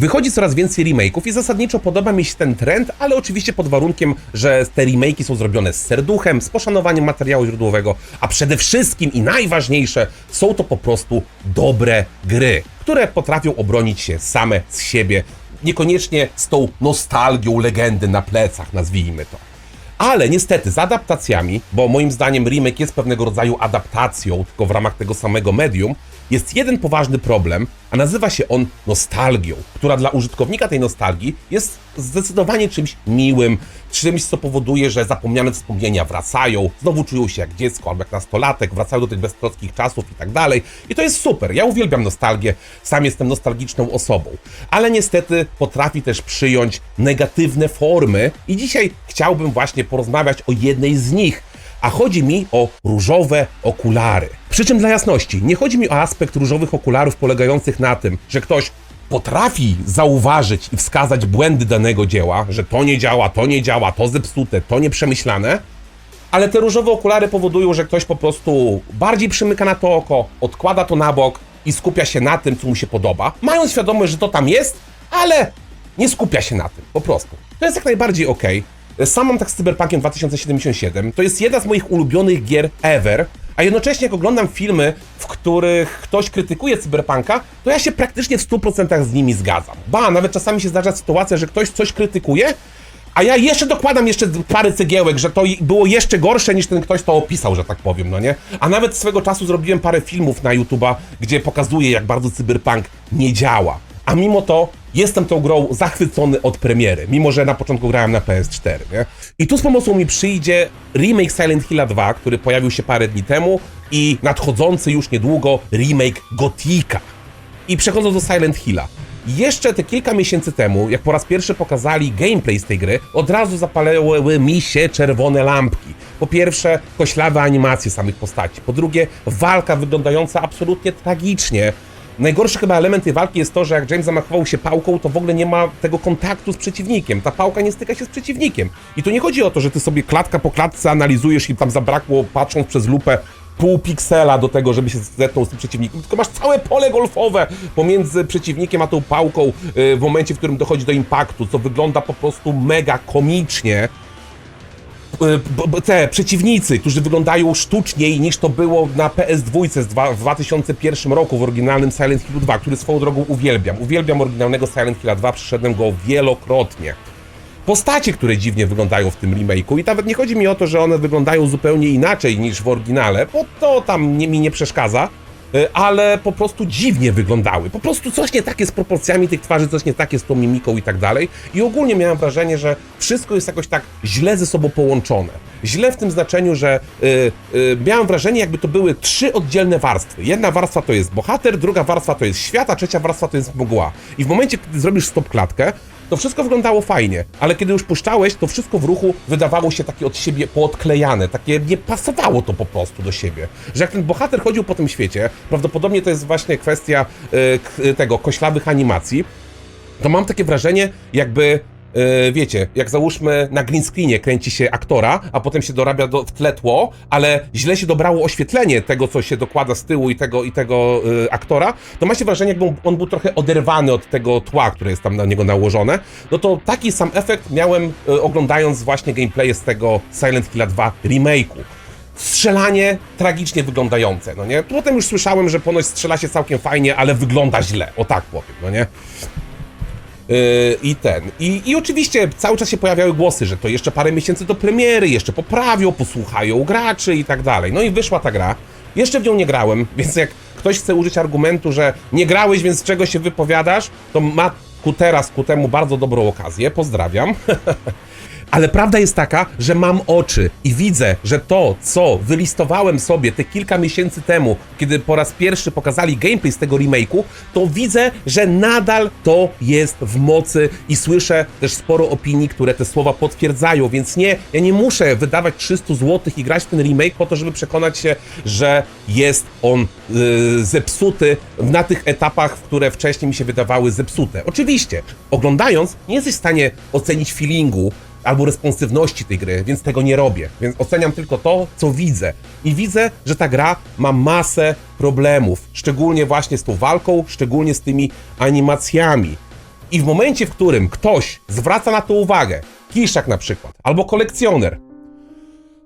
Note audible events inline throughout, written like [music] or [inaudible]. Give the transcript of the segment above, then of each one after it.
Wychodzi coraz więcej remake'ów i zasadniczo podoba mi się ten trend, ale oczywiście pod warunkiem, że te remake'i są zrobione z serduchem, z poszanowaniem materiału źródłowego, a przede wszystkim i najważniejsze, są to po prostu dobre gry, które potrafią obronić się same z siebie, niekoniecznie z tą nostalgią legendy na plecach, nazwijmy to. Ale niestety z adaptacjami, bo moim zdaniem remake jest pewnego rodzaju adaptacją, tylko w ramach tego samego medium, jest jeden poważny problem, a nazywa się on nostalgią, która dla użytkownika tej nostalgii jest zdecydowanie czymś miłym, czymś, co powoduje, że zapomniane wspomnienia wracają, znowu czują się jak dziecko albo jak nastolatek, wracają do tych beztroskich czasów i tak dalej. I to jest super. Ja uwielbiam nostalgię, sam jestem nostalgiczną osobą. Ale niestety potrafi też przyjąć negatywne formy i dzisiaj chciałbym właśnie porozmawiać o jednej z nich, a chodzi mi o różowe okulary. Przy czym dla jasności, nie chodzi mi o aspekt różowych okularów polegających na tym, że ktoś potrafi zauważyć i wskazać błędy danego dzieła, że to nie działa, to nie działa, to zepsute, to nieprzemyślane, ale te różowe okulary powodują, że ktoś po prostu bardziej przymyka na to oko, odkłada to na bok i skupia się na tym, co mu się podoba, mając świadomość, że to tam jest, ale nie skupia się na tym, po prostu. To jest jak najbardziej okej. Sam mam tak z Cyberpunkiem 2077. To jest jedna z moich ulubionych gier ever, a jednocześnie jak oglądam filmy, w których ktoś krytykuje Cyberpunka, to ja się praktycznie w 100% z nimi zgadzam. Ba, nawet czasami się zdarza sytuacja, że ktoś coś krytykuje, a ja jeszcze dokładam jeszcze parę cegiełek, że to było jeszcze gorsze niż ten ktoś to opisał, że tak powiem, no nie? A nawet swego czasu zrobiłem parę filmów na YouTube'a, gdzie pokazuję, jak bardzo Cyberpunk nie działa. A mimo to jestem tą grą zachwycony od premiery, mimo że na początku grałem na PS4, nie? I tu z pomocą mi przyjdzie remake Silent Hill 2, który pojawił się parę dni temu i nadchodzący już niedługo remake Gotika. I przechodząc do Silent Hilla. Jeszcze te kilka miesięcy temu, jak po raz pierwszy pokazali gameplay z tej gry, od razu zapalały mi się czerwone lampki. Po pierwsze, koślawe animacje samych postaci. Po drugie, walka wyglądająca absolutnie tragicznie. Najgorszy chyba element tej walki jest to, że jak James zamachował się pałką, to w ogóle nie ma tego kontaktu z przeciwnikiem. Ta pałka nie styka się z przeciwnikiem. I tu nie chodzi o to, że ty sobie klatka po klatce analizujesz i tam zabrakło, patrząc przez lupę, pół piksela do tego, żeby się zetknął z tym przeciwnikiem, tylko masz całe pole golfowe pomiędzy przeciwnikiem a tą pałką yy, w momencie, w którym dochodzi do impaktu, co wygląda po prostu mega komicznie. B- Te przeciwnicy, którzy wyglądają sztuczniej niż to było na PS2 z dwa, w 2001 roku w oryginalnym Silent Hill 2, który swoją drogą uwielbiam. Uwielbiam oryginalnego Silent Hill 2, przeszedłem go wielokrotnie postacie, które dziwnie wyglądają w tym remake'u i nawet nie chodzi mi o to, że one wyglądają zupełnie inaczej niż w oryginale, bo to tam nie, mi nie przeszkadza, y, ale po prostu dziwnie wyglądały. Po prostu coś nie takie z proporcjami tych twarzy, coś nie takie z tą mimiką i tak dalej. I ogólnie miałem wrażenie, że wszystko jest jakoś tak źle ze sobą połączone. Źle w tym znaczeniu, że y, miałem wrażenie, jakby to były trzy oddzielne warstwy. Jedna warstwa to jest bohater, druga warstwa to jest świat, a trzecia warstwa to jest mgła. I w momencie, kiedy zrobisz stop klatkę, to wszystko wyglądało fajnie, ale kiedy już puszczałeś, to wszystko w ruchu wydawało się takie od siebie poodklejane, takie nie pasowało to po prostu do siebie. Że jak ten bohater chodził po tym świecie, prawdopodobnie to jest właśnie kwestia y, tego koślawych animacji, to mam takie wrażenie, jakby. Yy, wiecie, jak załóżmy na green screenie kręci się aktora, a potem się dorabia do, w tle tło, ale źle się dobrało oświetlenie tego, co się dokłada z tyłu i tego, i tego yy, aktora, to ma się wrażenie, jakby on- był trochę oderwany od tego tła, które jest tam na niego nałożone. No to taki sam efekt miałem yy, oglądając właśnie gameplay z tego Silent Hill 2 remake'u strzelanie tragicznie wyglądające, no nie? Potem już słyszałem, że ponoć strzela się całkiem fajnie, ale wygląda źle, o tak powiem, no nie? Yy, I ten. I, I oczywiście cały czas się pojawiały głosy, że to jeszcze parę miesięcy do premiery, jeszcze poprawią, posłuchają graczy i tak dalej. No i wyszła ta gra. Jeszcze w nią nie grałem, [laughs] więc jak ktoś chce użyć argumentu, że nie grałeś, więc z czego się wypowiadasz, to ma ku teraz, ku temu bardzo dobrą okazję. Pozdrawiam. [laughs] Ale prawda jest taka, że mam oczy i widzę, że to, co wylistowałem sobie te kilka miesięcy temu, kiedy po raz pierwszy pokazali gameplay z tego remake'u, to widzę, że nadal to jest w mocy i słyszę też sporo opinii, które te słowa potwierdzają, więc nie, ja nie muszę wydawać 300 zł i grać w ten remake po to, żeby przekonać się, że jest on yy, zepsuty na tych etapach, które wcześniej mi się wydawały zepsute. Oczywiście, oglądając, nie jesteś w stanie ocenić feelingu, albo responsywności tej gry, więc tego nie robię. Więc oceniam tylko to, co widzę. I widzę, że ta gra ma masę problemów, szczególnie właśnie z tą walką, szczególnie z tymi animacjami. I w momencie, w którym ktoś zwraca na to uwagę, Kiszak na przykład, albo kolekcjoner,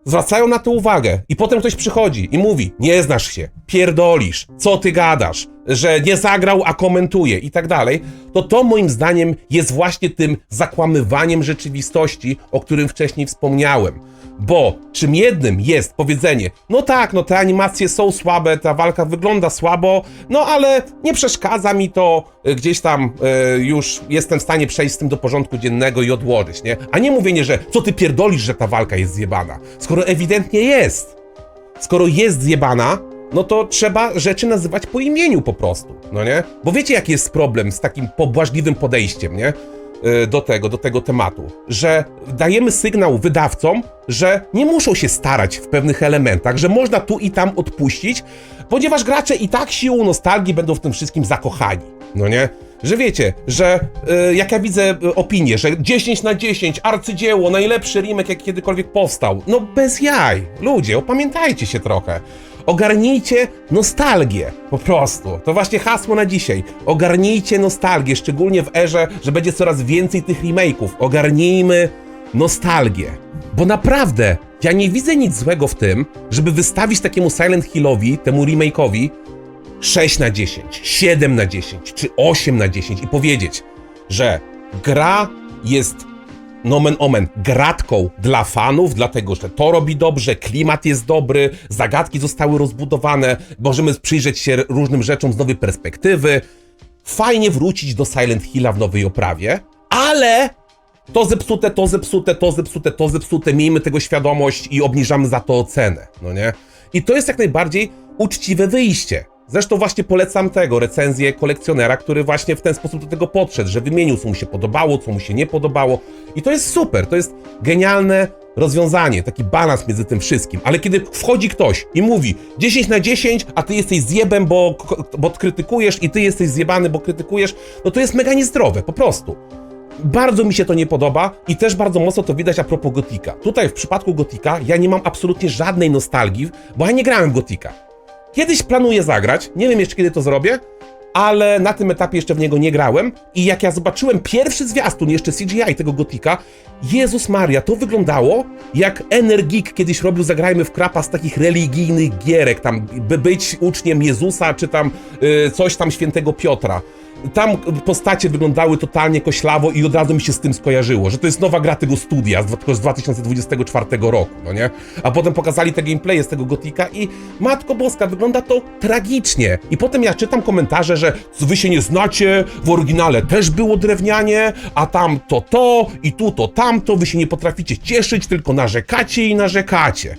zwracają na to uwagę i potem ktoś przychodzi i mówi, nie znasz się, pierdolisz, co ty gadasz, że nie zagrał, a komentuje i tak dalej, to to moim zdaniem jest właśnie tym zakłamywaniem rzeczywistości, o którym wcześniej wspomniałem. Bo czym jednym jest powiedzenie, no tak, no te animacje są słabe, ta walka wygląda słabo, no ale nie przeszkadza mi to, y, gdzieś tam y, już jestem w stanie przejść z tym do porządku dziennego i odłożyć, nie? A nie mówienie, że co ty pierdolisz, że ta walka jest zjebana, skoro ewidentnie jest. Skoro jest zjebana, no to trzeba rzeczy nazywać po imieniu po prostu, no nie? Bo wiecie, jaki jest problem z takim pobłażliwym podejściem, nie? Y, Do tego, do tego tematu, że dajemy sygnał wydawcom, że nie muszą się starać w pewnych elementach, że można tu i tam odpuścić, ponieważ gracze i tak siłą nostalgii będą w tym wszystkim zakochani, no nie? Że wiecie, że y, jak ja widzę y, opinię, że 10 na 10, arcydzieło, najlepszy remake jak kiedykolwiek powstał, no bez jaj, ludzie, opamiętajcie się trochę. Ogarnijcie nostalgię, po prostu. To właśnie hasło na dzisiaj. Ogarnijcie nostalgię, szczególnie w erze, że będzie coraz więcej tych remake'ów. Ogarnijmy nostalgię. Bo naprawdę, ja nie widzę nic złego w tym, żeby wystawić takiemu Silent Hillowi, temu remake'owi, 6 na 10, 7 na 10 czy 8 na 10 i powiedzieć, że gra jest nomen omen gratką dla fanów, dlatego że to robi dobrze, klimat jest dobry, zagadki zostały rozbudowane, możemy przyjrzeć się różnym rzeczom z nowej perspektywy. Fajnie wrócić do Silent Hilla w nowej oprawie, ale to zepsute, to zepsute, to zepsute, to zepsute, miejmy tego świadomość i obniżamy za to ocenę, no nie? I to jest jak najbardziej uczciwe wyjście. Zresztą właśnie polecam tego, recenzję kolekcjonera, który właśnie w ten sposób do tego podszedł, że wymienił, co mu się podobało, co mu się nie podobało. I to jest super, to jest genialne rozwiązanie, taki balans między tym wszystkim. Ale kiedy wchodzi ktoś i mówi 10 na 10, a ty jesteś zjebem, bo, bo krytykujesz i ty jesteś zjebany, bo krytykujesz, no to jest mega niezdrowe, po prostu. Bardzo mi się to nie podoba i też bardzo mocno to widać a propos Gotika. Tutaj w przypadku Gotika ja nie mam absolutnie żadnej nostalgii, bo ja nie grałem Gotika. Kiedyś planuję zagrać, nie wiem jeszcze kiedy to zrobię, ale na tym etapie jeszcze w niego nie grałem i jak ja zobaczyłem pierwszy zwiastun jeszcze CGI tego Gotika, Jezus Maria, to wyglądało jak Energik kiedyś robił Zagrajmy w krapa z takich religijnych gierek, tam by być uczniem Jezusa, czy tam y, coś tam świętego Piotra. Tam postacie wyglądały totalnie koślawo i od razu mi się z tym skojarzyło, że to jest nowa gra tego studia z, tylko z 2024 roku, no nie? A potem pokazali te gameplaye z tego Gotika i Matko Boska, wygląda to tragicznie. I potem ja czytam komentarze, że wy się nie znacie, w oryginale też było drewnianie, a tam to to i tu to tamto, wy się nie potraficie cieszyć, tylko narzekacie i narzekacie.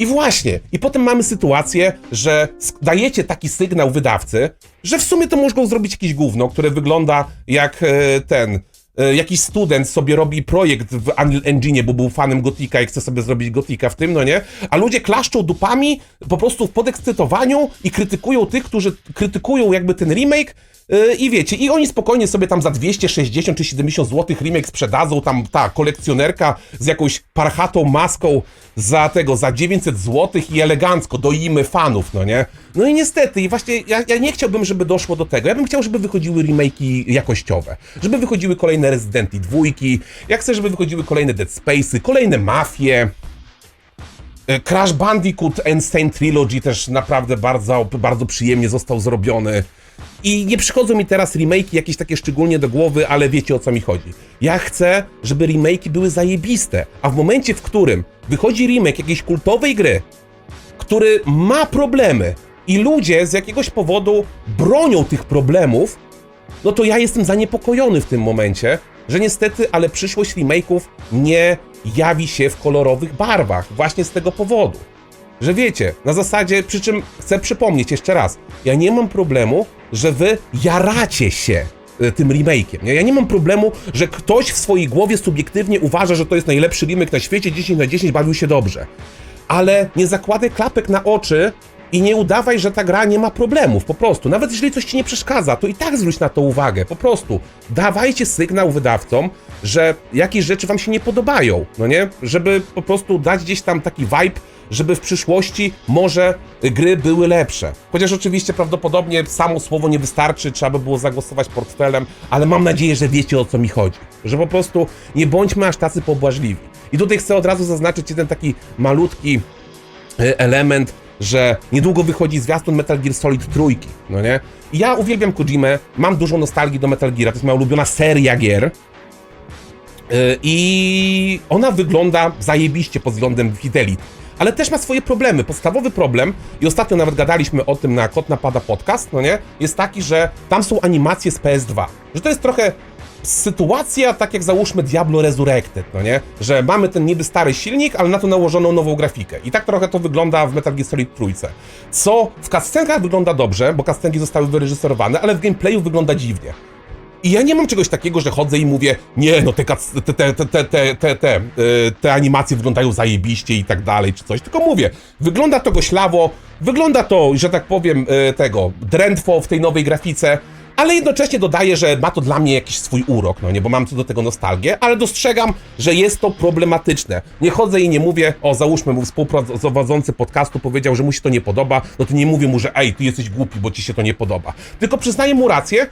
I właśnie, i potem mamy sytuację, że dajecie taki sygnał wydawcy, że w sumie to mogą zrobić jakieś gówno, które wygląda jak e, ten. e, Jakiś student sobie robi projekt w Unreal Engine, bo był fanem Gotika i chce sobie zrobić Gotika w tym, no nie? A ludzie klaszczą dupami po prostu w podekscytowaniu i krytykują tych, którzy krytykują jakby ten remake I wiecie, i oni spokojnie sobie tam za 260 czy 70 zł remake sprzedadzą, tam ta kolekcjonerka z jakąś parchatą maską za tego, za 900 zł i elegancko doimy fanów, no nie? No i niestety, i właśnie ja, ja nie chciałbym, żeby doszło do tego. Ja bym chciał, żeby wychodziły remake'i jakościowe, żeby wychodziły kolejne Resident Evil dwójki, ja chcę, żeby wychodziły kolejne Dead Space'y, kolejne Mafie, E, Crash Bandicoot Insane Trilogy też naprawdę bardzo, bardzo przyjemnie został zrobiony. I nie przychodzą mi teraz remake'i jakieś takie szczególnie do głowy, ale wiecie o co mi chodzi. Ja chcę, żeby remake'i były zajebiste, a w momencie, w którym wychodzi remake jakiejś kultowej gry, który ma problemy i ludzie z jakiegoś powodu bronią tych problemów, no to ja jestem zaniepokojony w tym momencie, że niestety, ale przyszłość remake'ów nie jawi się w kolorowych barwach właśnie z tego powodu. Że wiecie, na zasadzie, przy czym chcę przypomnieć jeszcze raz, ja nie mam problemu, że wy jaracie się y, tym remake'iem. Ja nie mam problemu, że ktoś w swojej głowie subiektywnie uważa, że to jest najlepszy remake na świecie, 10 na 10 bawił się dobrze. Ale nie zakładaj klapek na oczy i nie udawaj, że ta gra nie ma problemów, po prostu. Nawet jeżeli coś ci nie przeszkadza, to i tak zwróć na to uwagę, po prostu. Dawajcie sygnał wydawcom, że jakieś rzeczy wam się nie podobają, no nie? Żeby po prostu dać gdzieś tam taki vibe, żeby w przyszłości może gry były lepsze. Chociaż oczywiście prawdopodobnie samo słowo nie wystarczy, trzeba by było zagłosować portfelem, ale mam nadzieję, że wiecie o co mi chodzi. Że po prostu nie bądźmy aż tacy pobłażliwi. I tutaj chcę od razu zaznaczyć jeden taki malutki y, element, że niedługo wychodzi zwiastun Metal Gear Solid trójki, no nie? I ja uwielbiam Kojimę, mam dużą nostalgię do Metal Geara, to jest moja ulubiona seria gier. Y, I ona wygląda zajebiście pod względem fidelity, ale też ma swoje problemy. Podstawowy problem, i ostatnio nawet gadaliśmy o tym na Kot Napada podcast, no nie? Jest taki, że tam są animacje z PS2. Że to jest trochę sytuacja, tak jak załóżmy Diablo Resurrected, no nie? Że mamy ten niby stary silnik, ale na to nałożoną nową grafikę. I tak trochę to wygląda w Metal Gear Solid trójce. Co w cutscenkach wygląda dobrze, bo cutscenki zostały wyreżyserowane, ale w gameplayu wygląda dziwnie. I ja nie mam czegoś takiego, że chodzę i mówię, nie, no te, te, te, te, te, te, y, te animacje wyglądają zajebiście i tak dalej, czy coś. Tylko mówię, wygląda to goślawo, wygląda to, że tak powiem, y, tego, drętwo w tej nowej grafice, ale jednocześnie dodaję, że ma to dla mnie jakiś swój urok, no nie, bo mam co do tego nostalgię, ale dostrzegam, że jest to problematyczne. Nie chodzę i nie mówię, o załóżmy mu współprowadzący podcastu powiedział, że mu się to nie podoba, no to nie mówię mu, że ej, ty jesteś głupi, bo ci się to nie podoba. Tylko przyznaję mu rację,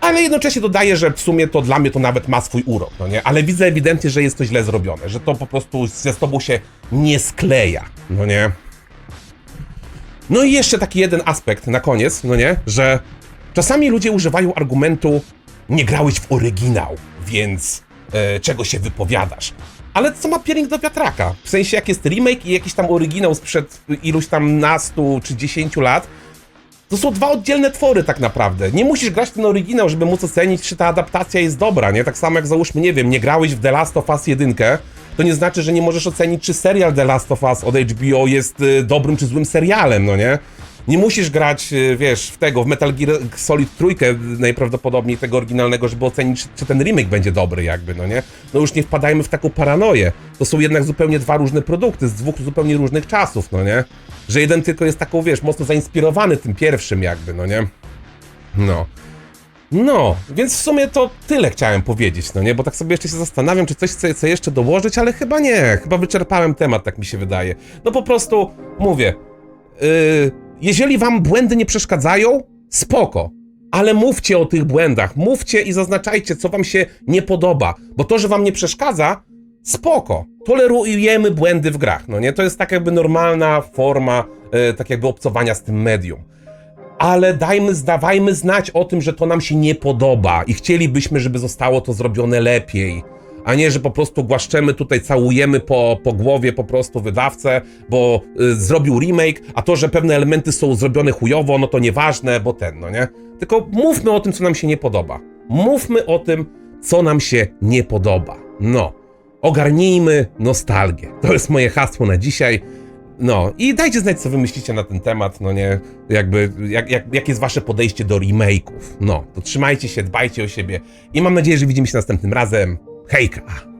ale jednocześnie dodaję, że w sumie to dla mnie to nawet ma swój urok, no nie? Ale widzę ewidentnie, że jest to źle zrobione, że to po prostu ze sobą się nie skleja, no nie? No i jeszcze taki jeden aspekt na koniec, no nie? Że czasami ludzie używają argumentu nie grałeś w oryginał, więc e, czego się wypowiadasz? Ale co ma piernik do wiatraka? W sensie jak jest remake i jakiś tam oryginał sprzed iluś tam nastu czy dziesięciu lat, to są dwa oddzielne twory tak naprawdę. Nie musisz grać ten oryginał, żeby móc ocenić, czy ta adaptacja jest dobra, nie? Tak samo jak załóżmy, nie wiem, nie grałeś w The Last of Us 1, to nie znaczy, że nie możesz ocenić, czy serial The Last of Us od HBO jest y, dobrym czy złym serialem, no nie? Nie musisz grać, y, wiesz, w tego, w Metal Gear Solid trójkę najprawdopodobniej tego oryginalnego, żeby ocenić, czy, ten remake będzie dobry jakby, no nie? No już nie wpadajmy w taką paranoję. To są jednak zupełnie dwa różne produkty z dwóch zupełnie różnych czasów, no nie? Że jeden tylko jest taką, wiesz, mocno zainspirowany tym pierwszym jakby, no nie? No. No, więc w sumie to tyle chciałem powiedzieć, no nie? Bo tak sobie jeszcze się zastanawiam, czy coś chcę, chcę jeszcze dołożyć, ale chyba nie. Chyba wyczerpałem temat, tak mi się wydaje. No po prostu, mówię, yy, jeżeli wam błędy nie przeszkadzają, spoko. Ale mówcie o tych błędach, mówcie i zaznaczajcie, co wam się nie podoba. Bo to, że wam nie przeszkadza, spoko. Tolerujemy błędy w grach, no nie? To jest tak jakby normalna forma, yy, tak jakby obcowania z tym medium ale dajmy, zdawajmy znać o tym, że to nam się nie podoba i chcielibyśmy, żeby zostało to zrobione lepiej. A nie, że po prostu głaszczemy tutaj, całujemy po, po głowie po prostu wydawcę, bo y, zrobił remake, a to, że pewne elementy są zrobione chujowo, no to nieważne, bo ten, no nie? Tylko mówmy o tym, co nam się nie podoba. Mówmy o tym, co nam się nie podoba. No. Ogarnijmy nostalgię. To jest moje hasło na dzisiaj. No i dajcie znać, co wy myślicie na ten temat, no nie, jakby, jak, jak, jakie jest wasze podejście do remake'ów. No, to trzymajcie się, dbajcie o siebie i mam nadzieję, że widzimy się następnym razem. Reika.